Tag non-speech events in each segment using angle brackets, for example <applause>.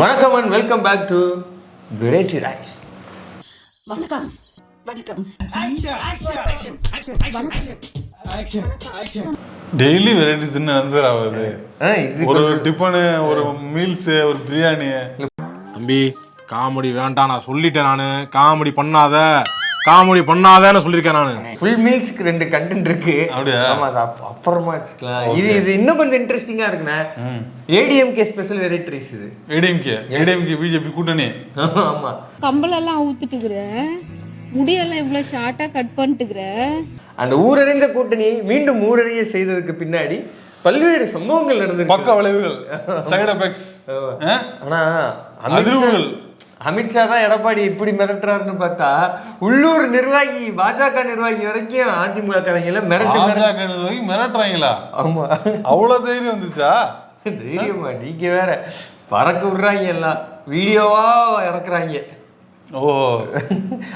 வணக்கம் and welcome back to variety rice வணக்கம். வணக்கம். டெய்லி வெரைட்டி தின்னு நந்தர் ஆகுது இது ஒரு டிஃபனு ஒரு மீல்ஸ் ஒரு பிரியாணி தம்பி காமெடி வேண்டாம் நான் சொல்லிட்டேன் நானு. காமெடி பண்ணாத. காமெடி பண்ணாதன்னு சொல்லியிருக்கேன் நானு. ஃபுல் மீல்ஸ்க்கு ரெண்டு கண்டென்ட் இருக்கு. அப்படியா? ஆமா அது அப்புறமா வச்சுக்கலாம். இது இது இன்னும் கொஞ்சம் இன்ட்ரெஸ்டிங்கா இருக்குண்ணே. ஏடிஎம்கே ஸ்பெஷல் வெரைட்டி ரைஸ் இது. ஏடிஎம்கே ஏடிஎம்கே பிஜேபி கூட்டணி. <laughs> ஆமா. கம்பளெல்லாம் அவுத்துட்டுக்கிற முடியெல்லாம் இவ்வளோ ஷார்ட்டாக கட் பண்ணிட்டுக்கிற. அந்த ஊரறிஞ்ச கூட்டணியை மீண்டும் ஊரறிய செய்ததுக்கு பின்னாடி பல்வேறு சம்பவங்கள் நடந்திருக்கு. பக்க விளைவுகள். சைடு எஃபெக்ட்ஸ் ஆனா அமித்ஷா அதிர்வுகள். அமித்ஷா தான் எடப்பாடி இப்படி மிரட்டுறாருன்னு பார்த்தா உள்ளூர் நிர்வாகி பாஜக நிர்வாகி வரைக்கும் அதிமுக காரங்கள மிரட்டு பாஜக நிர்வாகி மிரட்டுறாங்களா? ஆமா. அவ்வளவு தைரியம் வந்துச்சா? தைரியமா நீங்க வேற பறக்க விடுறாங்க எல்லாம். வீடியோவா இறக்குறாங்க. ஓ.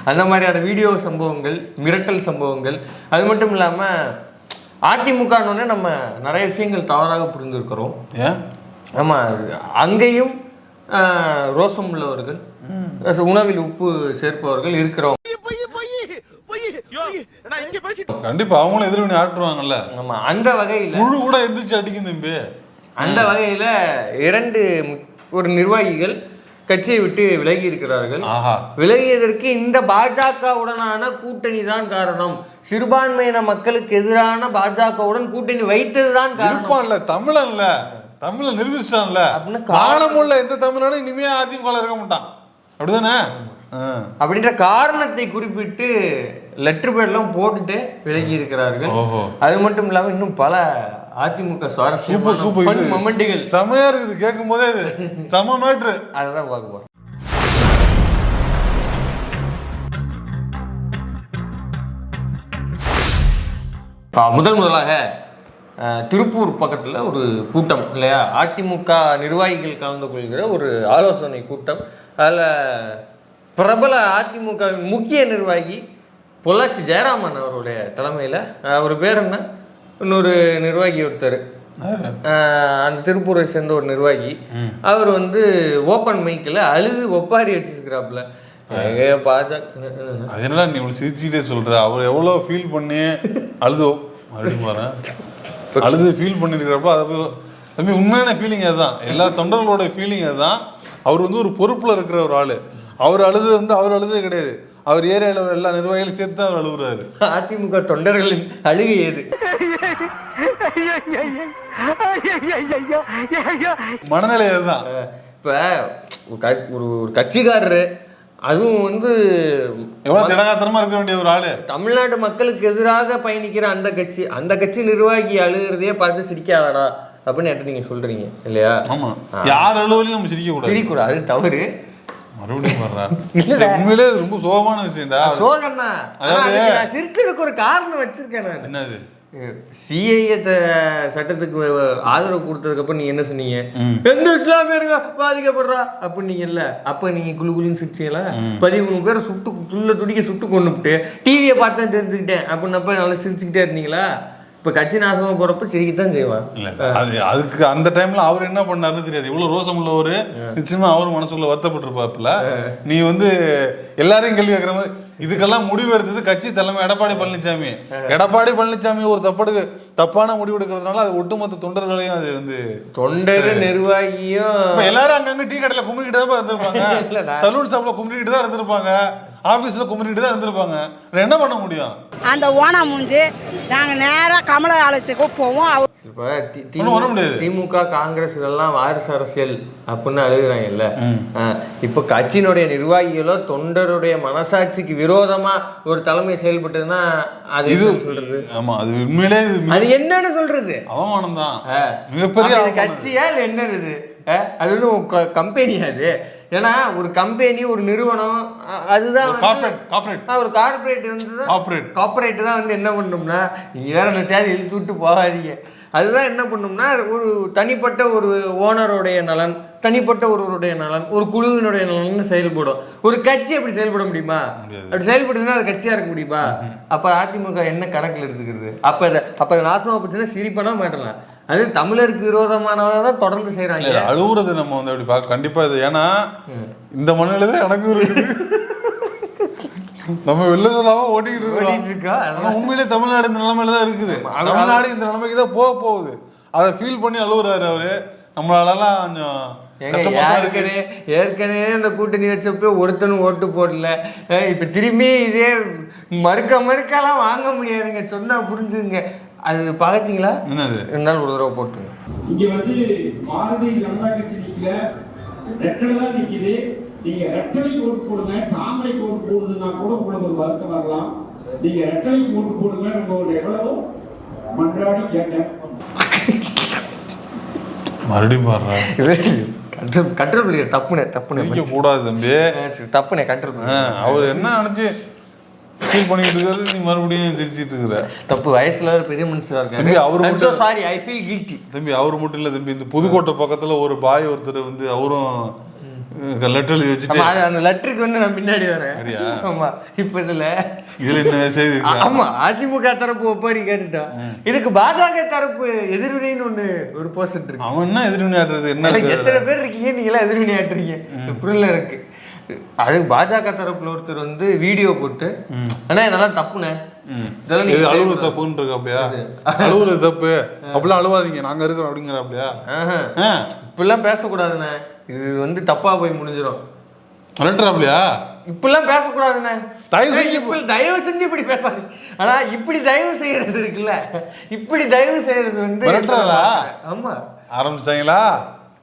அந்த மாதிரியான வீடியோ சம்பவங்கள் மிரட்டல் சம்பவங்கள். அது மட்டும் இல்லாம அதிமுகன்னு நம்ம நிறைய விஷயங்கள் தவறாக புரிந்திருக்கிறோம். ஏன்? ஆமா அங்கேயும் ரோசம் உள்ளவர்கள் உணவில் உப்பு சேர்ப்பவர்கள் இருக்கிறோம். கண்டிப்பா அவங்களும் எதிர்வினை ஆட்டுருவாங்கல்ல ஆமா அந்த வகையில குழு கூட எந்திரிச்சு அடிக்கும் தம்பி. அந்த வகையில இரண்டு ஒரு நிர்வாகிகள் கட்சியை விட்டு விலகி இருக்கிறார்கள். ஆஹா. விலகியதற்கு இந்த பாஜகவுடனான கூட்டணி தான் காரணம். சிறுபான்மையின மக்களுக்கு எதிரான பாஜகவுடன் கூட்டணி வைத்ததுதான் காரணம். இருப்பான்ல தமிழன்ல. தமிழ நிரூபிச்சிட்டான்ல. காணமுள்ள எந்த தமிழனும் இனிமே அதிமுக இருக்க மாட்டான். அப்படிதானே. அப்படின்ற காரணத்தை குறிப்பிட்டு லெட்டர் பேர்லாம் போட்டுட்டு விலகி இருக்கிறார்கள். அது மட்டும் இல்லாம இன்னும் பல அதிமுக சூப்பர் சூப்பர். மொமெண்ட்டுகள் செமையா இருக்குது. கேட்கும் போதே இது செம மேட்ரு அதுதான் பார்க்க போறோம். முதல் முதலாக திருப்பூர் பக்கத்தில் ஒரு கூட்டம் இல்லையா? அதிமுக நிர்வாகிகள் கலந்து கொள்கிற ஒரு ஆலோசனை கூட்டம். அதில் பிரபல அதிமுக வின் முக்கிய நிர்வாகி பொள்ளாச்சி ஜெயராமன் அவருடைய தலைமையில் அவர் பேர் என்ன? இன்னொரு நிர்வாகி ஒருத்தர். அந்த திருப்பூரை சேர்ந்த ஒரு நிர்வாகி. அவர் வந்து ஓப்பன் மைக்கில் அழுது ஒப்பாரி வச்சிருக்கிறாப்புல. பாஜக அது என்னடா நீ சிரிச்சுக்கிட்டே சொல்ற? அவர் எவ்வளவு ஃபீல் பண்ணி அழுதோ? அப்படின்னு அழுது ஃபீல் பண்ணிருக்கிறப்ப அதை போய் தம்பி உண்மையான ஃபீலிங் அதுதான். எல்லா தொண்டர்களோட ஃபீலிங் அதுதான். அவர் வந்து ஒரு பொறுப்புல இருக்கிற ஒரு ஆளு. அவர் அழுது வந்து அவர் அழுதே கிடையாது. அவர் ஏரியாவில் எல்லா நிர்வாகிகளும் சேர்த்து தான் அவர் அழுகுறாரு. அதிமுக தொண்டர்களின் அழுகை ஏது? மனநிலை அதுதான். இப்போ ஒரு கட்சி- ஒரு ஒரு கட்சிக்காரரு அதுவும் வந்து எவ்வளவு திடகாத்திரமா இருக்க வேண்டிய ஒரு ஆளு? தமிழ்நாட்டு மக்களுக்கு எதிராக பயணிக்கிற அந்த கட்சி அந்த கட்சி நிர்வாகி அழுகிறதையே பார்த்து சிரிக்காதடா அப்படின்னு என்கிட்ட நீங்க சொல்றீங்க இல்லையா? ஆமா. யார் அழுவலையும் நம்ம சிரிக்க கூடாது சிரிக்கூடாது அது தவறு. மறுபடியும் இல்லடா. உண்மையிலே ரொம்ப சோகமான விஷயம்டா. சோகம்னா சிரிக்கிறதுக்கு ஒரு காரணம் வச்சிருக்கேன் நான். என்னது? சிஐஏ சட்டத்துக்கு ஆதரவு கொடுத்ததுக்கப்புறம் நீங்க என்ன சொன்னீங்க? எந்த இஸ்லாமியருங்க பாதிக்கப்படுறா? அப்படின்னீங்கல்ல அப்ப நீங்க குளு குளுன்னு சிரிச்சீங்களா பதிமூணு பேரை சுட்டு துள்ள துடிக்க சுட்டு கொண்டுபிட்டு டிவியை பார்த்தா தெரிஞ்சுக்கிட்டேன். அப்படின்னப்ப நல்லா சிரிச்சுக்கிட்டே இருந்தீங்களா? இப்ப கட்சி நாசமா போறப்ப சிரிக்கத்தான் செய்வான் இல்ல அது அதுக்கு அந்த டைம்ல அவர் என்ன பண்ணாருன்னு தெரியாது. இவ்வளவு ரோசம் உள்ளவரு நிச்சயமா அவரும் மனசுக்குள்ள வருத்தப்பட்டிருப்பாப்புல. நீ வந்து எல்லாரையும் கேள்வி கேட்கிற மாதிரி இதுக்கெல்லாம் முடிவு எடுத்தது கட்சி தலைமை எடப்பாடி பழனிசாமி எடப்பாடி பழனிசாமி ஒரு தப்படுக்கு தப்பான முடிவு எடுக்கிறதுனால அது ஒட்டுமொத்த தொண்டர்களையும் அது வந்து தொண்டர் நிர்வாகியும் எல்லாரும் அங்கங்க டீ கடையில தான் இருந்திருப்பாங்க. <laughs> இல்லடா. சலூன் ஷாப்ல கும்பிட்டு தான் இருந்திருப்பாங்க. ஆபீஸ்ல கும்பிட்டு தான் இருந்திருப்பாங்க. என்ன பண்ண முடியும்? அந்த ஓனா மூஞ்சி நாங்கள் நேராக கமல ஆலயத்துக்கு போவோம். அவர் இப்ப திமுக முடியாது. திமுக காங்கிரஸ் இதெல்லாம் வாரிசு அரசியல் அப்படின்னு அழுகுறாங்கல்ல. ஆ, இப்ப கட்சியினுடைய நிர்வாகிகளோ தொண்டருடைய மனசாட்சிக்கு விரோதமா ஒரு தலைமை செயல்பட்டதுன்னா அது இது என்னன்னு சொல்றது? ஆமா அது உண்மையிலே அது என்னன்னு சொல்றது? அவமானம் தான். மிகப்பெரிய. கட்சியா இல்ல என்னது இது? அது ஒன்றும் கம்பெனி அது. ஏன்னா ஒரு கம்பெனி ஒரு நிறுவனம் அதுதான் வந்து- ஒரு கார்பரேட் வந்து கார்ப்பரேட் கார்பரேட் தான் வந்து என்ன பண்ணணும்னா நீங்க வேற அந்த தேதி இழுத்து விட்டு போகாதீங்க. அதுதான் என்ன பண்ணும்னா ஒரு தனிப்பட்ட ஒரு ஓனருடைய நலன். தனிப்பட்ட ஒருவருடைய நலன் ஒரு குழுவினுடைய நலன் செயல்படும். ஒரு கட்சி அப்படி செயல்பட முடியுமா? அப்படி செயல்படுதுன்னா அது கட்சியா இருக்க முடியுமா? அப்ப அதிமுக என்ன கணக்குல எடுத்துக்கிறது? அப்ப இதை அப்ப இதை நாசமா போச்சுன்னா சிரிப்பனா மாட்டலாம். அது தமிழருக்கு விரோதமானதை தான் தொடர்ந்து செய்றாங்க. இல்ல, அழுவுறது நம்ம வந்து அப்படி பார்க்க கண்டிப்பா இது. ஏன்னா இந்த மண்ணில தான் எனக்கும் இருக்குது நம்ம வெளில சொல்லாம ஓட்டிக்கிட்டு இருக்கோம். இருக்கா ஆனா உண்மையிலே தமிழ்நாடு இந்த நிலைமையில தான் இருக்குது. அது- தமிழ்நாடு இந்த நிலைமைக்கு தான் போக போகுது. அதை ஃபீல் பண்ணி அழுவுறாரு அவரு. நம்மளாலலாம் கொஞ்சம் ஏற்கனவே ஏற்கனவே இந்த கூட்டணி வச்சப்போ ஒருத்தனும் ஓட்டு போடல. இப்ப திரும்பி இதே மறுக்க மறுக்கலாம் வாங்க முடியாதுங்க. சொன்னா புரிஞ்சுங்க அது பார்த்தீங்களா என்னது? இருந்தாலும் ஒரு தடவை போட்டுங்க இங்க வந்து பாரதிய ஜனதா கட்சி நிக்கல ரெட்டலை தான் நிக்குது. நீங்க ரெட்டலைக்கு ஓட்டு போடுங்க தாமரைக்கு ஓட்டு போடுதுன்னா கூட உங்களுக்கு ஒரு வருத்தம் வரலாம். நீங்க ரெட்டலைக்கு ஓட்டு போடுங்க உங்களோட எவ்வளவோ மன்றாடி கேட்டேன். மறுபடியும் பாடுறா. கண்ட்ரோல் கண்ட்ரோல் பண்ணிக்க தப்புனே தப்புனே சிரிக்க கூடாது தம்பி. தப்புனே கண்ட்ரோல் பண்ணு அவர் என்ன நினைச்சு ஃபீல் பண்ணிட்டு இருக்காரு நீ மறுபடியும் சிரிச்சிட்டு இருக்கிற. தப்பு வயசுல ஒரு பெரிய மனுஷரா தம்பி, அவரு இருக்காரு மட்டும்- சாரி ஐ ஃபீல் கில்ட்டி தம்பி அவர் மட்டும் இல்ல தம்பி இந்த புதுக்கோட்டை பக்கத்துல ஒரு பாய் ஒருத்தர் வந்து அவரும் லெட்டர் எழுதி அந்த லெட்டருக்கு வந்து நான் பின்னாடி வரேன்? ஆமா இப்ப இதுல இதுல என்ன செய்தி ஆ- இருக்கு? ஆமா அதிமுக தரப்பு ஒப்பாரி கேட்டுட்டோம் இதுக்கு பாஜக தரப்பு எதிர்வினைன்னு ஒண்ணு ஒரு போஸ்ட் இருக்கு. அவன் என்ன எதிர்வினையாடுறது என்ன எத்தனை? பேர் இருக்கீங்க? நீங்களா எதிர்வினையாட்டுறீங்க புரியல இருக்கு அது பாஜக தரப்புல ஒருத்தர் வந்து வீடியோ போட்டு ஆனா இதெல்லாம் தப்புனே நீங்க அழுவுறது தப்புன்னு இருக்கு அப்படியா? அழுவுறது தப்பு. அப்படிலாம் அழுவாதீங்க. நாங்க இருக்கிறோம் அப்படிங்கிற அப்படியா? இப்படிலாம் பேசக்கூடாதுண்ணே. இது வந்து தப்பா போய் முடிஞ்சிடும் அப்படியா இப்படிலாம் பேசக்கூடாதுண்ணே. தயவு செஞ்சு தயவு செஞ்சு இப்படி பேசாதீங்க. ஆனா இப்படி தயவு செய்யறது இருக்குல்ல. இப்படி தயவு செய்யறது வந்து மிரட்டுறாரா? ஆமா. ஆரம்பிச்சிட்டாங்களா?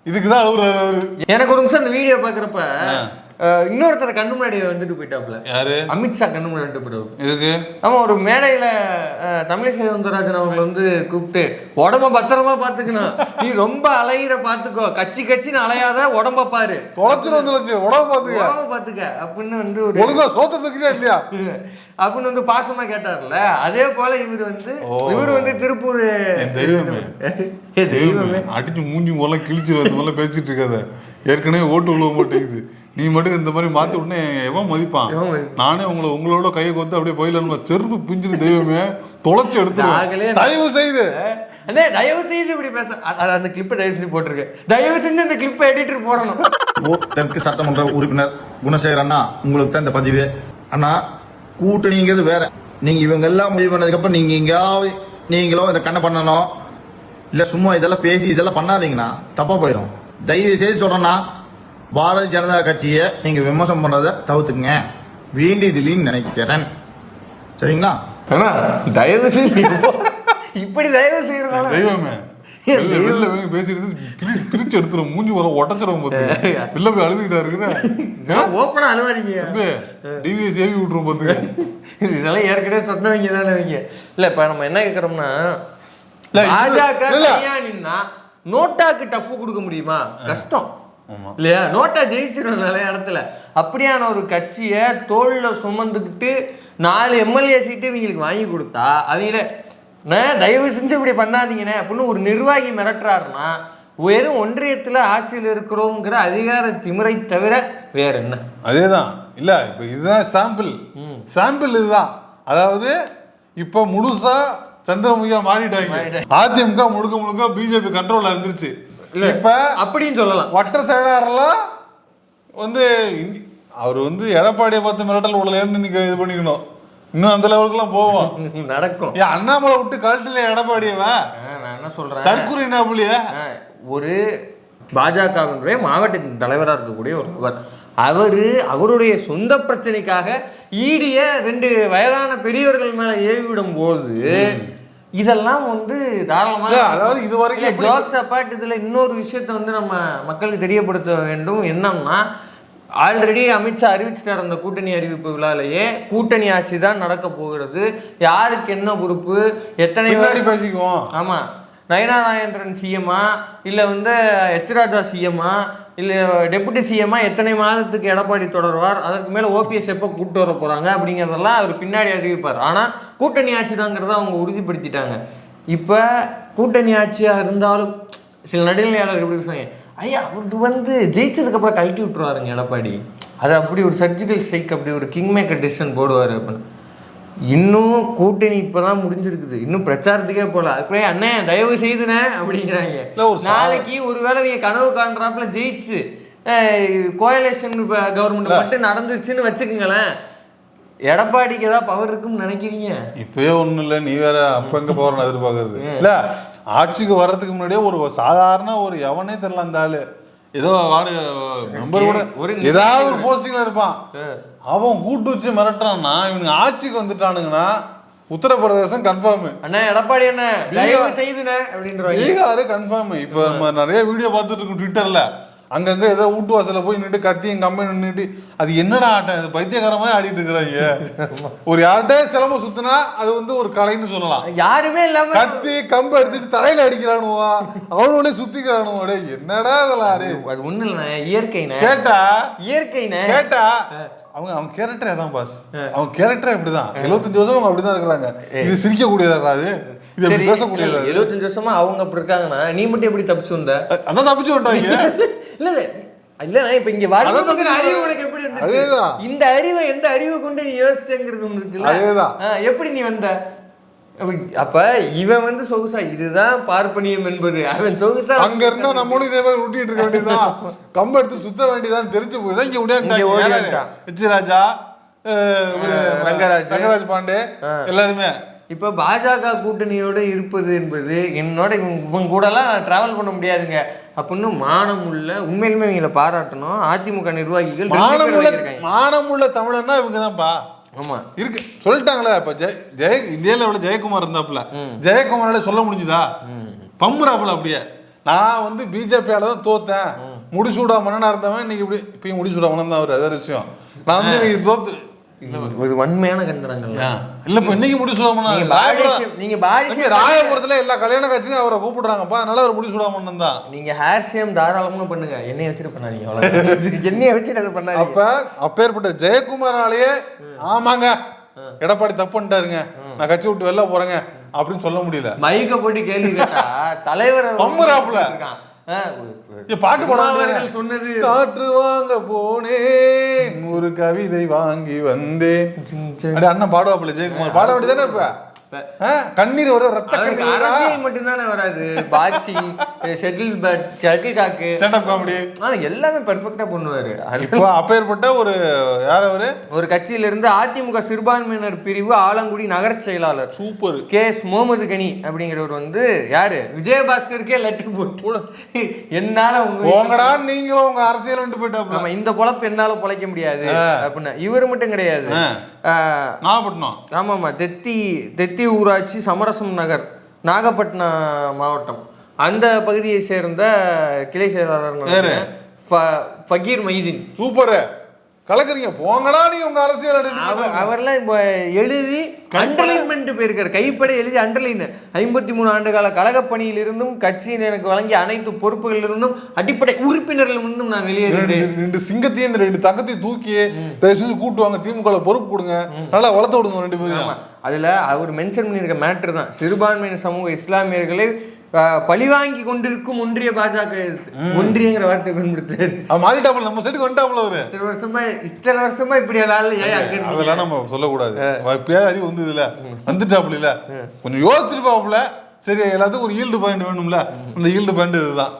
இதுக்கு தான் அழுகுறாரு அவரு. எனக்கு ஒரு நிமிஷம் அந்த வீடியோ பாக்குறப்ப அஹ், இன்னொருத்தர் கண்ணு முன்னாடி வந்துட்டு போயிட்டாப்ல யாரு? அமித்ஷா கண்ணு முன்னாடி வந்துட்டு போயிட்டாப்ல இதுக்கு ஆமா ஒரு மேடையில தமிழிசை சவுந்தரராஜன் அவங்களை வந்து கூப்பிட்டு உடம்ப பத்திரமா பாத்துக்கணும். நீ ரொம்ப அலையிற பாத்துக்கோ. கச்சி கச்சின்னு அலையாத உடம்ப பாரு. தொலைச்சிரும் தொலைச்சு உடம்பு பாத்துக்க. உடம்ப பாத்துக்க. அப்படின்னு வந்து ஒரு ஒழுங்கா சோத்தத்துக்குறியா இல்லையா? அப்படின்னு வந்து பாசமா கேட்டார்ல. அதே போல இவர் வந்து. இவர் வந்து திருப்பூர் தெய்வமே. ஏ தெய்வமே. அடிச்சு மூஞ்சி முதல்ல கிழிச்சிரு அந்த மாதிரிலாம் பேசிட்டு இருக்காத. ஏற்கனவே ஓட்டு விழுவ மாட்டேங்குது. நீ மட்டும் இந்த மாதிரி மாத்தி விடனே எவன் மதிப்பான்? நானே உங்களை உங்களோட கையை கொத்து அப்படியே போயிடலாம் செருப்பு பிஞ்சிரு தெய்வமே தொலைச்சு எடுத்துருவேன். தயவு செய்து. அண்ணே தயவு செய்து இப்படி பேச அந்த கிளிப்பை தயவு செஞ்சு போட்டிருக்கேன். தயவு செஞ்சு அந்த கிளிப்பை எடிட்டர் போடணும். ஓ தெற்கு சட்டமன்ற உறுப்பினர் குணசேகர் அண்ணா உங்களுக்கு தான் இந்த பதிவு. அண்ணா கூட்டணிங்கிறது வேற. நீங்க இவங்க எல்லாம் முடிவு பண்ணதுக்கு அப்புறம் நீங்க எங்கேயாவது நீங்களும் இதை கண்ண பண்ணணும் இல்ல சும்மா இதெல்லாம் பேசி இதெல்லாம் பண்ணாதீங்கன்னா தப்பா போயிடும் தயவு செய்து சொல்றேன்னா பாரதிய ஜனதா கட்சியை நீங்க விமர்சனம் பண்றதை தவிர்த்துங்க வேண்டியதில்லைன்னு நினைக்கிறேன். சரிங்களா? ஆனா தயவு செஞ்சு இப்படி தயவு செய்யறதால தெய்வமே வெளில போய் பேசிட்டு பிரிச்சு எடுத்துரும். மூஞ்சி வர உடச்சிரும் பார்த்து வெளில போய் அழுதுகிட்டா இருக்கிற ஓப்பனா <laughs> அழுவாதீங்க டிவிஎஸ் ஏவி விட்டுரும் பார்த்துக்க <laughs> இதெல்லாம் ஏற்கனவே சொன்னவங்க தானே அவங்க இல்ல இப்ப நம்ம என்ன இது- பாஜக நின்னா நோட்டாக்கு டஃப் கொடுக்க முடியுமா? கஷ்டம். இல்லையா? நோட்டா ஜெயிச்சிடும் நிறைய இடத்துல. அப்படியான ஒரு கட்சியை தோல்ல சுமந்துக்கிட்டு நாலு எம்எல்ஏ சீட்டு இவங்களுக்கு வாங்கி கொடுத்தா அவங்கள நான் தயவு செஞ்சு இப்படி பண்ணாதீங்கண்ணே. அப்படின்னு ஒரு நிர்வாகி மிரட்டுறாருன்னா வெறும் ஒன்றியத்துல ஆட்சியில் இருக்கிறோங்கிற அதிகார திமிரை தவிர வேற என்ன? அதேதான். இல்ல இப்ப இதுதான் சாம்பிள் சாம்பிள் இதுதான். அதாவது இப்ப முழுசா சந்திரமுகியா மாறிட்டாங்க. அதிமுக முழுக்க முழுக்க பிஜேபி கண்ட்ரோல்ல இருந்துருச்சு. இப்ப அப்படின்னு சொல்லலாம். வட்ட செயலாளர்லாம் வந்து அவர் வந்து எடப்பாடியை பார்த்து மிரட்டல் விடலைன்னு நீங்க இது பண்ணிக்கணும். இன்னும் அந்த லெவலுக்குலாம் போவோம். <laughs> நடக்கும். ஏன் அண்ணாமலை விட்டு கழட்டில எடப்பாடியவா ஆ, நான் என்ன சொல்றேன்? தற்கூரி நாப்புலிய ஒரு பாஜகவினுடைய மாவட்டத்தின் தலைவராக இருக்கக்கூடிய ஒரு நபர். அவர் அவருடைய சொந்த பிரச்சனைக்காக ஈடிய ரெண்டு வயதான பெரியவர்கள் மேல ஏவி விடும் போது இதெல்லாம் வந்து தாராளமாக அதாவது இது வரைக்கும் எப்படி- ஜோக்ஸ் அப்பாட் இதுல இன்னொரு விஷயத்தை வந்து நம்ம மக்களுக்கு தெரியப்படுத்த வேண்டும். என்னன்னா ஆல்ரெடி அமித்ஷா அறிவிச்சிட்டார் அந்த கூட்டணி அறிவிப்பு விழாலேயே. கூட்டணி ஆட்சி தான் நடக்க போகிறது. யாருக்கு என்ன பொறுப்பு? எத்தனை பேசிக்குவோம். ஆமா. நயனா நாகேந்திரன் சிஎம்மா இல்ல வந்து எச் ராஜா சிஎம்மா இல்லை டெபுட்டி சிஎம்மா எத்தனை மாதத்துக்கு எடப்பாடி தொடர்வார்? அதற்கு மேலே ஓபிஎஸ் எப்போ கூப்பிட்டு வர போகிறாங்க அப்படிங்கிறதெல்லாம் அவர் பின்னாடி அறிவிப்பார். ஆனால் கூட்டணி ஆட்சி தாங்கிறத அவங்க உறுதிப்படுத்திட்டாங்க. இப்போ கூட்டணி ஆட்சியாக இருந்தாலும் சில நடுநிலையாளர்கள் எப்படி பேசுவாங்க ஐயா அவருக்கு வந்து ஜெயிச்சதுக்கப்புறம் கழட்டி விட்டுருவாருங்க எடப்பாடி. அது அப்படி ஒரு சர்ஜிக்கல் ஸ்ட்ரைக் அப்படி ஒரு கிங் மேக்கர் டிசிஷன் போடுவார் அப்படின்னு. இன்னும் கூட்டணி இப்பதான் முடிஞ்சிருக்குது. இன்னும் பிரச்சாரத்துக்கே போல அதுக்குள்ளே அண்ணே தயவு செய்துனே அப்படிங்கிறாங்க. நாளைக்கு ஒருவேளை நீங்க கனவு காண்றாப்புல ஜெயிச்சு கோயலேஷன் கவர்மெண்ட் மட்டும் நடந்துருச்சுன்னு வச்சுக்கோங்களேன். எடப்பாடிக்கு ஏதாவது பவர் இருக்குன்னு நினைக்கிறீங்க? இப்பயே ஒண்ணும் இல்ல. நீ வேற அப்ப எங்க போறன்னு எதிர்பார்க்கறது? இல்ல ஆட்சிக்கு வர்றதுக்கு முன்னாடியே ஒரு சாதாரண ஒரு எவனே தெரியல அந்த ஆளு. ஏதோ வார்டு மெம்பர் கூட ஒரு ஏதாவது ஒரு போஸ்டிங்ல இருப்பான். அவன் கூட்டு வச்சு மிரட்டுறான்னா இவனுங்க ஆட்சிக்கு வந்துட்டானுங்கன்னா உத்தரப்பிரதேசம் கன்ஃபார்ம் அண்ணா எடப்பாடி என்ன தயவு செய்துனே அப்படின்றவாங்க. பீகாரு கன்ஃபார்ம் இப்ப நம்ம நிறைய வீடியோ பார்த்துட்டு இருக்கோம் ட்விட்டர்ல அங்கங்க ஏதோ வீட்டு வாசல்ல போய் நின்று கத்தியும் கம்பெனி நின்றுட்டு அது என்னடா ஆட்டம் இது? பைத்தியக்கார மாதிரி ஆடிட்டு இருக்கிறாங்க ஒரு யார்கிட்ட சிலம்பம் சுத்தினா அது வந்து ஒரு கலைன்னு சொல்லலாம். யாருமே இல்லாம கத்தி கம்பு எடுத்துட்டு தலையில அடிக்கிறானுவா? அவனோட சுத்திக்கிறானுவா? டேய் என்னடா இதெல்லாம் டேய் அது ஒண்ணு இல்லைண்ணே இயற்கைண்ணே. கேட்டா? இயற்கைண்ணே. கேட்டா? அவங்க அவங்க கேரக்டர் அதான் பாஸ் அவங்க கேரக்டர் இப்படிதான் எழுபத்தஞ்சு வருஷம் அவங்க அப்படிதான் இருக்கிறாங்க இது சிரிக்க அது? இது எப்படி பேசக்கூடியதா? எழுபத்தஞ்சு வருஷமா அவங்க அப்படி இருக்காங்கன்னா நீ மட்டும் எப்படி தப்பிச்சு வந்த? அதான் தப்பிச்சு விட்டாங்க. இல்ல இல்ல இல்லண்ணா இப்ப இங்க தப்பு அறிவு உனக்கு எப்படி இருந்துச்சு? அதேதான். இந்த அறிவை எந்த அறிவை கொண்டு நீ யோசிச்சங்கிறது இருக்குல்ல? எப்படி நீ வந்த? அப்ப- இவன் வந்து சொகுசா இதுதான் பார்ப்பனியம் என்பது. அவன் சொகுசா அங்க இருந்தா நம்மளும் இதே மாதிரி ஊட்டிட்டு இருக்க வேண்டியதுதான். கம்பு எடுத்து சுத்த வேண்டியதான் தெரிஞ்சு போய் தான் இங்க உடையாண்டாங்க ராஜா ரங்கராஜ். ரங்கராஜ் பாண்டே. எல்லாருமே. இப்ப பாஜக கூட்டணியோட இருப்பது என்பது என்னோட இவங்க இவங்க கூடலாம் டிராவல் பண்ண முடியாதுங்க. அப்படின்னு மானம் உள்ள உண்மையிலுமே இவங்களை பாராட்டணும். அதிமுக நிர்வாகிகள் மானமுள்ள. மானமுள்ள தமிழன்னா இவங்க தான்ப்பா ஆமா. இருக்கு. சொல்லிட்டாங்களே இப்ப ஜெய ஜெய இந்தியால எவ்வளவு ஜெயக்குமார் இருந்தாப்புல. ஜெயக்குமாரால சொல்ல முடிஞ்சுதா? பம்புறாப்புல அப்படியே. நான் வந்து பிஜேபியால தான் தோத்தேன் முடிசூடா மன்னனா இருந்தவன் இன்னைக்கு இப்படி இப்பயும் முடிசூடா மன்னன் தான் அவர். அதே விஷயம். நான் வந்து இன்னைக்கு தோத்து ஒரு வன்மையான கண்டனங்கள்? இல்ல இப்ப இன்னைக்கு முடிசூடா நீங்க மன்னன் பாரிசு- நீங்க பாரிசு- தம்பி, ராயபுரத்துல எல்லா கல்யாண காட்சியும் அவரை கூப்பிடுறாங்கப்பா. அதனால அவர் முடிசூடா மன்னன் தான். நீங்க ஹேர் சேம் தாராளமா பண்ணுங்க. என்னைய வச்சுட்டு பண்ணாதீங்க. <laughs> என்னைய வச்சுட்டு அதை பண்ணாதீங்க. அப்ப அப்பேற்பட்ட ஜெயக்குமாராலேயே ஆமாங்க. எடப்பாடி தப்பு பண்ணிட்டாருங்க. நான் கட்சி விட்டு வெளில போறேங்க. அப்படின்னு சொல்ல முடியல. மைக்க போட்டு கேள்வி கேட்டா தலைவர் பம்புறாப்புல. இருக்கான். பாட்டு பாட அவர்கள் வேண்டியது. சொன்னது. காற்று வாங்க போனேன். ஒரு கவிதை வாங்கி வந்தேன். அண்ணன் பாடுவாப்புல ஜெயக்குமார். பாட வேண்டியதானே இப்ப? கண்ணீர் வருது ரத்த கண்ணீர் மட்டும்தானே வராது. Boxing shuttle bat shuttle cock standup comedy ஆ எல்லாமே பெர்ஃபெக்டா பண்ணுவாரு. அப்பேற்பட்ட ஒரு யார் அவரு? ஒரு கட்சியில இருந்து அதிமுக சிறுபான்மையினர் பிரிவு ஆலங்குடி நகர செயலாளர். சூப்பர். கே எஸ் முகமது கனி அப்படிங்கிறவர் வந்து யாரு? விஜயபாஸ்கருக்கே லெட்டர் போட்டு என்னால உங்க போங்கடா நீங்களும் உங்க அரசியல் வந்து போயிட்டாப்புல. நம்ம இந்த பொழப்பு என்னால பொழைக்க முடியாது அப்படின்னு. இவர் மட்டும் கிடையாது. நாகப்பட்டினம். ஆமாம்மா தெத்தி தெத்தி ஊராட்சி சமரசம் நகர் நாகப்பட்டினம் மாவட்டம். அந்த பகுதியை சேர்ந்த கிளை செயலாளர் ஃபகீர் மைதீன் சூப்பர். கலக்குறீங்க. போங்கடா நீ உங்க அரசியல். அவர்லாம் இப்போ எழுதி அண்டர்லைன்மெண்ட் போயிருக்காரு. கைப்பட எழுதி அண்டர்லைன் ஐம்பத்தி மூணு ஆண்டு கால கழகப் பணியிலிருந்தும் கட்சியின் எனக்கு வழங்கிய அனைத்து பொறுப்புகளிலிருந்தும் அடிப்படை உறுப்பினர்களிலிருந்தும் நான் ரெண்டு வெளியேறினேன் ரெண்டு சிங்கத்தையும் இந்த ரெண்டு தங்கத்தையும் தூக்கி தயவு செஞ்சு கூட்டு வாங்க. திமுக பொறுப்பு கொடுங்க. நல்லா வளர்த்து விடுங்க ரெண்டு பேரும் அதுல அவர் மென்ஷன் பண்ணியிருக்க மேட்ரு தான். சிறுபான்மையின சமூக இஸ்லாமியர்களை பழிவாங்கி கொண்டிருக்கும் ஒன்றிய பாஜக. ஒன்றியங்கிற வார்த்தை பயன்படுத்துறாரு. அவன் மாறிட்டாப்புல நம்ம சைடுக்கு வந்துட்டாப்புல அவரு. இத்தனை வருஷமா இத்தனை வருஷமா இப்படி எல்லாம்? அதெல்லாம் நம்ம சொல்லக்கூடாது. இப்பயாவது அறிவு வந்து இதுல வந்துட்டாப்புல இல்ல. கொஞ்சம் யோசிச்சிருப்பாப்புல சரி எல்லாத்துக்கும் ஒரு ஈல்டு பாயிண்ட் வேணும்ல. அந்த ஈல்டு பாயிண்ட் இதுதான்.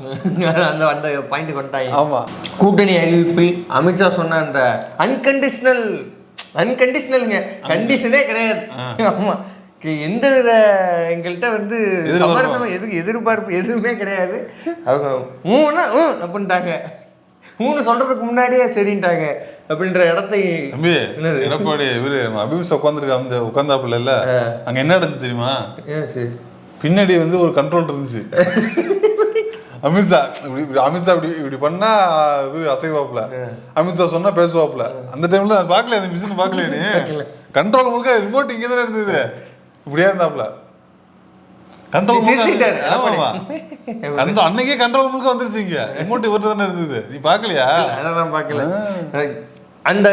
அந்த அந்த பாயிண்ட் கொண்டாங்க ஆமா. கூட்டணி அறிவிப்பில் அமித்ஷா சொன்ன அந்த அன்கண்டிஷனல் அன்கண்டிஷனல்ங்க கண்டிஷனே கிடையாது. ஆமா. கி- எந்த வித எங்கள்கிட்ட வந்து. சமரசம் எதுக்கு எதிர்பார்ப்பு எதுவுமே கிடையாது. அவங்க மூணா ம் அப்படின்ட்டாங்க. மூணு சொல்றதுக்கு முன்னாடியே சரின்ட்டாங்க. அப்படின்ற இடத்தை தம்பி? எடப்பாடி இவரு அபிவிச உட்காந்துருக்க அந்த உட்காந்தாப்புல இல்ல? அங்க என்ன நடந்துச்சு தெரியுமா? பின்னாடி வந்து ஒரு கண்ட்ரோல் இருந்துச்சு. அமித்ஷா இப்படி அமித்ஷா இப்படி இப்படி பண்ணா இவரு அசைவாப்புல. அமித்ஷா சொன்னா பேசுவாப்புல. அந்த டைம்ல பார்க்கல அந்த மிஷின் பார்க்கல நீ? கண்ட்ரோல் முழுக்க ரிமோட் இங்கே தானே இருந்தது. இப்படியே கண்ட்ரோல் அன்னைக்கே கண்ட்ரோல் முழுக்க வந்துருச்சு இங்க ரிமோட் இவர்கிட்ட தானே இருந்தது. நீ பார்க்கலையா? அதெல்லாம் பார்க்கல. அந்த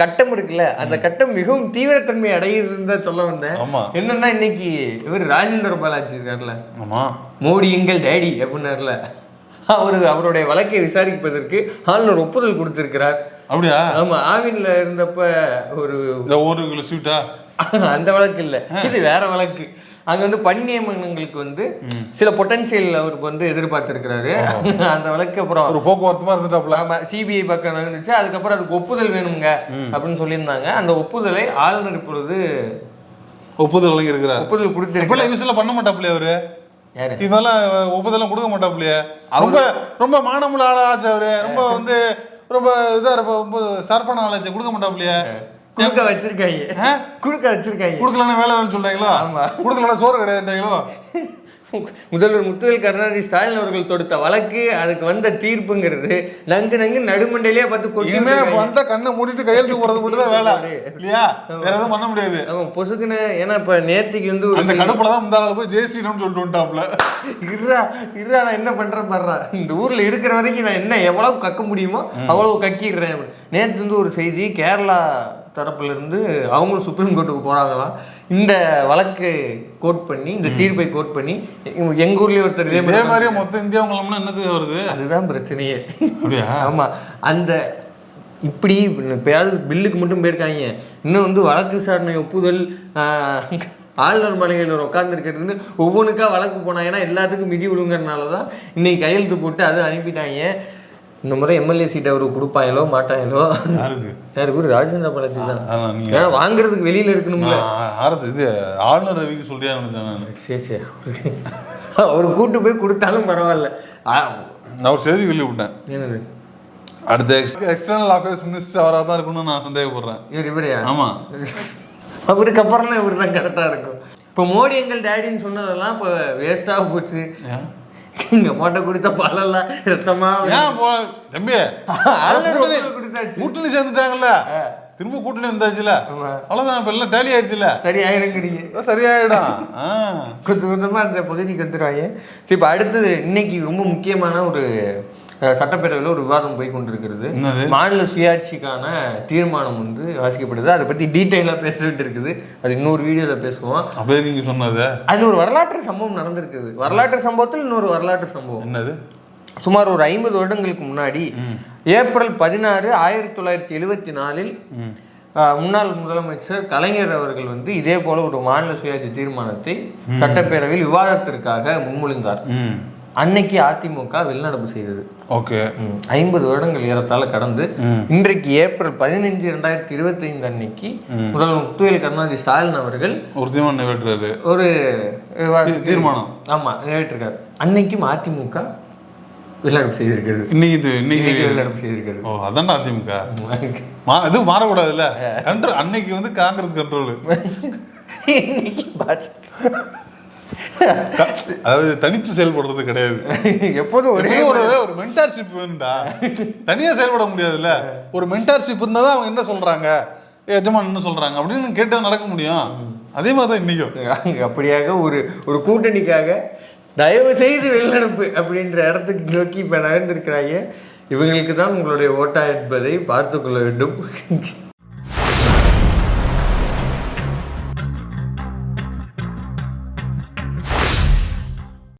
கட்டம் இருக்குல்ல அந்த கட்டம் மிகவும் தீவிரத்தன்மை அடையிருந்தா சொல்ல வந்தேன். என்னன்னா இன்னைக்கு இவர் ராஜேந்திர பாலாஜி இருக்கார்ல ஆமா. மோடி எங்கள் டேடி அப்படின்னார்ல அவர் அவருடைய வழக்கை விசாரிப்பதற்கு ஆளுநர் ஒப்புதல் கொடுத்திருக்கிறார். அப்படியா? ஆமா ஆவின்ல இருந்தப்ப ஒரு ஒரு கிலோ ஸ்வீட்டா <laughs> அந்த வழக்கு இல்ல. இது வேற வழக்கு. அங்க வந்து பணி நியமனங்களுக்கு வந்து சில பொட்டன்சியல் அவருக்கு வந்து எதிர்பார்த்திருக்கிறாரு. <laughs> அந்த வழக்கு அப்புறம் ஒரு போக்குவரத்துமா இருந்துட்டாப்ல. ஆமா சிபிஐ பக்கம் நடந்துச்சு. அதுக்கப்புறம் அதுக்கு ஒப்புதல் வேணுங்க அப்படின்னு சொல்லியிருந்தாங்க. அந்த ஒப்புதலை ஆளுநர் இப்பொழுது ஒப்புதல் வழங்கி இருக்கிறார் ஒப்புதல் இப்பெல்லாம் கொடுத்திருக்கிறார் யூஸ் எல்லாம் பண்ண மாட்டாப்லையே அவரு? யாரு? இது மாதிரிலாம் ஒப்புதெல்லாம் கொடுக்க மாட்டாப்லையே? ரொம்ப ரொம்ப மானமுள்ள ஆளாச்சு அவரு. ரொம்ப வந்து ரொம்ப இதா இருப்ப ரொம்ப ஷார்ப்பான ஆளாச்சு. கொடுக்க மாட்டாப்லையே? குடுக்க வச்சிருக்காங்க. குடுக்க வச்சிருக்காங்க. கொடுக்கலன்னா வேலை இல்லைன்னு சொல்றாங்களோ? ஆமா. கொடுக்கலன்னா சோறு கிடையாதுங்களோ முதல்வர் முத்துவேல் கருணாநிதி ஸ்டாலின் அவர்கள் தொடுத்த வழக்கு அதுக்கு வந்த தீர்ப்புங்கிறது நங்கு நங்கு நடுமண்டையிலேயே பார்த்து இனிமே. வந்த கண்ணை மூடிட்டு கையெழுத்து <laughs> போறது மட்டும் தான் வேலை. இல்லையா? வேற எதுவும் பண்ண முடியாது. ஆமா பொசுக்குன்னு ஏன்னா இப்ப நேத்திக்கு வந்து அந்த கடுப்புல தான் முந்தாள் போய் ஜெயஸ்ரீனம் சொல்லிட்டு வந்துட்டாப்ல இருடா இருடா நான் என்ன பண்றேன் பாடுறா இந்த ஊர்ல இருக்கிற வரைக்கும் நான் என்ன எவ்வளவு கக்க முடியுமோ அவ்வளவு கக்கிடுறேன். நேத்து வந்து ஒரு செய்தி கேரளா தரப்புல இருந்து அவங்களும் சுப்ரீம் கோர்ட்டுக்கு போறாங்களாம். இந்த வழக்கு கோட் பண்ணி இந்த தீர்ப்பை கோட் பண்ணி எங்க- எங்க ஊர்லயே ஒருத்தர் இதே மாதிரி மாதிரியே மொத்த இந்தியாவுங்களம்னா என்னது வருது? அதுதான் பிரச்சனையே. அப்படியா? ஆமா. அந்த இப்படி இப்பயாவது பில்லுக்கு மட்டும் போயிருக்காங்க. இன்னும் வந்து வழக்கு விசாரணை ஒப்புதல் ஆளுநர் மாளிகையில் உட்காந்துருக்கிறது வந்து ஒவ்வொன்றுக்கா வழக்கு போனாங்கன்னா எல்லாத்துக்கும் மிதி விடுங்கிறனால தான் இன்னைக்கு கையெழுத்து போட்டு அதை அனுப்பிட்டாங்க. இந்த முறை எம்எல்ஏ சீட் அவருக்கு கொடுப்பாங்களோ மாட்டாங்களோ யாருக்கு? ராஜேந்திர பாலாஜி தான். ஏன்னா வாங்குறதுக்கு வெளியில இருக்கணும்ல. அரசு இது ஆளுநர் ரவிக்கு சொல்லியா நினைச்சேன் நான். சரி சரி. அவர் கூட்டு போய் கொடுத்தாலும் பரவாயில்ல. ஒரு செய்தி வெளியே விட்டேன். என்னது? அடுத்த எக்ஸ்டர்னல் அஃபேர்ஸ் மினிஸ்டர் அவராக தான் இருக்கணும்னு நான் சந்தேகப்படுறேன். இவர் இவரையா ஆமா. அவருக்கு அப்புறம் இவர் தான் கரெக்டாக இருக்கும். இப்போ மோடி எங்கள் டேடின்னு சொன்னதெல்லாம் இப்போ வேஸ்ட்டாக போச்சு. இங்க மோட்டை கொடுத்த பாலெல்லாம் ரத்தமா தம்பி கூட்டணி- சேர்ந்துட்டாங்கல்ல? திரும்ப கூட்டணி வந்தாச்சுல. அவ்வளவுதான் இப்ப எல்லாம் டேலி ஆயிடுச்சுல? சரி ஆயிருங்கிறீங்க அதான் சரியாயிடும். கொஞ்சம் கொஞ்சமாக அந்த பகுதிக்கு வந்துடுவாங்க சரி இப்போ அடுத்தது இன்னைக்கு ரொம்ப முக்கியமான ஒரு சட்டப்பேரவையில் ஒரு விவாதம் போய் கொண்டிருக்கிறது? மாநில சுயாட்சிக்கான தீர்மானம் வந்து வாசிக்கப்படுது. அதை பற்றி டீட்டெயிலாக பேச வேண்டியிருக்குது. அது இன்னொரு வீடியோவில் பேசுவோம். அப்படியே நீங்க சொன்னது. அதில் ஒரு வரலாற்று சம்பவம் நடந்திருக்குது. வரலாற்று சம்பவத்தில் இன்னொரு வரலாற்று சம்பவம். என்னது? சுமார் ஒரு ஐம்பது வருடங்களுக்கு முன்னாடி ஏப்ரல் பதினாறு ஆயிரத்தி தொள்ளாயிரத்தி எழுவத்தி நாலில் முன்னாள் முதலமைச்சர் கலைஞர் அவர்கள் வந்து இதே போல ஒரு மாநில சுயாட்சி தீர்மானத்தை சட்டப்பேரவையில் விவாதத்திற்காக முன்மொழிந்தார். அன்னைக்கு அதிமுக வெளிநடப்பு செய்தது. ஓகே. ஐம்பது வருடங்கள் ஏறத்தாழ கடந்து இன்றைக்கு ஏப்ரல் பதினஞ்சு ரெண்டாயிரத்தி இருபத்தி ஐந்து அன்னைக்கு முதல்வர் முத்துவேல் கருணாநிதி ஸ்டாலின் அவர்கள் ஒரு தீர்மானம் நிறைவேற்றுறாரு. ஒரு தீர்மானம். ஆமா நிறைவேற்றிருக்காரு. அன்னைக்கும் அதிமுக வெளிநடப்பு செய்திருக்கிறது. இன்னைக்கு இது இன்னைக்கு வெளிநடப்பு செய்திருக்கிறது. ஓ அதான்டா அதிமுக? இது மாறக்கூடாதுல்ல? கண்ட்ரோல் அன்னைக்கு வந்து காங்கிரஸ் கண்ட்ரோல் <laughs> இன்னைக்கு பாஜக. அதாவது தனித்து செயல்படுறது கிடையாது. எப்போதும் ஒரே ஒரே ஒரு மென்டார்ஷிப் வேணும்டா. தனியா செயல்பட முடியாதுல்ல. ஒரு மென்டார்ஷிப் இருந்தா தான் அவங்க என்ன சொல்றாங்க? எஜமான் என்ன சொல்றாங்க? அப்படின்னு கேட்டு நடக்க முடியும். அதே மாதிரி தான் இன்னைக்கும். <laughs> அப்படியாக ஒரு ஒரு கூட்டணிக்காக தயவு செய்து வெளிநடப்பு அப்படின்ற இடத்துக்கு நோக்கி இப்போ நகர்ந்திருக்கிறாங்க இவங்களுக்கு தான் உங்களுடைய ஓட்டா என்பதை பார்த்து கொள்ள வேண்டும்.